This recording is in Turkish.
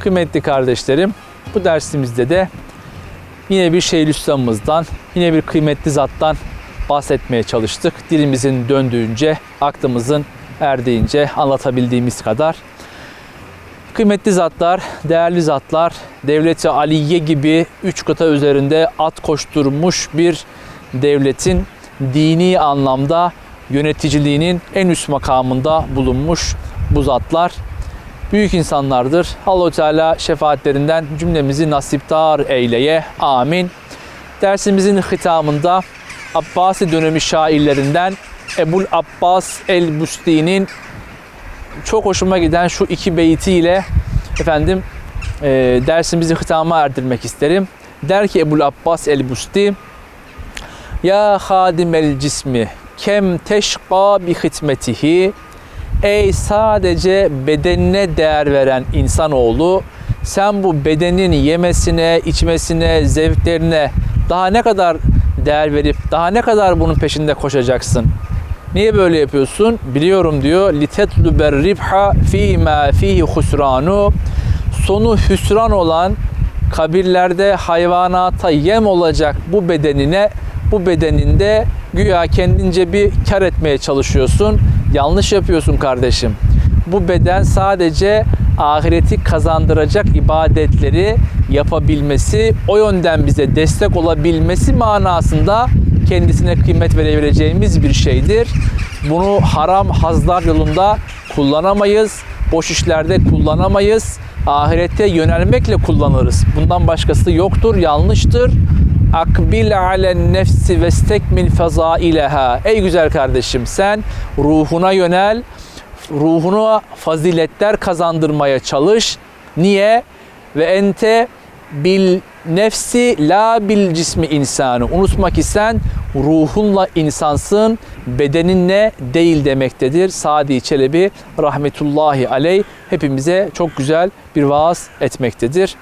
Kıymetli kardeşlerim, bu dersimizde de yine bir Şeyhülislam'ımızdan, yine bir kıymetli zattan bahsetmeye çalıştık. Dilimizin döndüğünce, aklımızın erdiğince anlatabildiğimiz kadar. Kıymetli zatlar, değerli zatlar, Devleti Aliye gibi üç kıta üzerinde at koşturmuş bir devletin dini anlamda yöneticiliğinin en üst makamında bulunmuş bu zatlar büyük insanlardır. Allahu Teala şefaatlerinden cümlemizi nasiptar eyleye. Amin. Dersimizin hitamında Abbasi dönemi şairlerinden Ebul Abbas el-Busti'nin çok hoşuma giden şu iki beytiyle efendim e, dersimizi hitama erdirmek isterim. Der ki Ebul Abbas el-Busti Ya hadimel cismi kem teşqa bi hizmetihi Ey sadece bedenine değer veren insanoğlu sen bu bedenin yemesine, içmesine, zevklerine daha ne kadar değer verip daha ne kadar bunun peşinde koşacaksın? Niye böyle yapıyorsun? Biliyorum diyor. Litetluber ribha fi ma fihi. Sonu hüsran olan kabirlerde hayvanata yem olacak bu bedenine bu bedeninde güya kendince bir kar etmeye çalışıyorsun. Yanlış yapıyorsun kardeşim. Bu beden sadece ahireti kazandıracak ibadetleri yapabilmesi, o yönden bize destek olabilmesi manasında kendisine kıymet verebileceğimiz bir şeydir. Bunu haram hazlar yolunda kullanamayız. Boş işlerde kullanamayız. Ahirete yönelmekle kullanırız. Bundan başkası yoktur, yanlıştır. Akbil alen nefsi ve stekmil fezaileha. Ey güzel kardeşim sen ruhuna yönel, ruhuna faziletler kazandırmaya çalış. Niye? Ve ente bil nefsi la bil cismi insanı. Unutma ki sen ruhunla insansın, bedeninle değil demektedir. Sadi Çelebi rahmetullahi aleyh hepimize çok güzel bir vaaz etmektedir.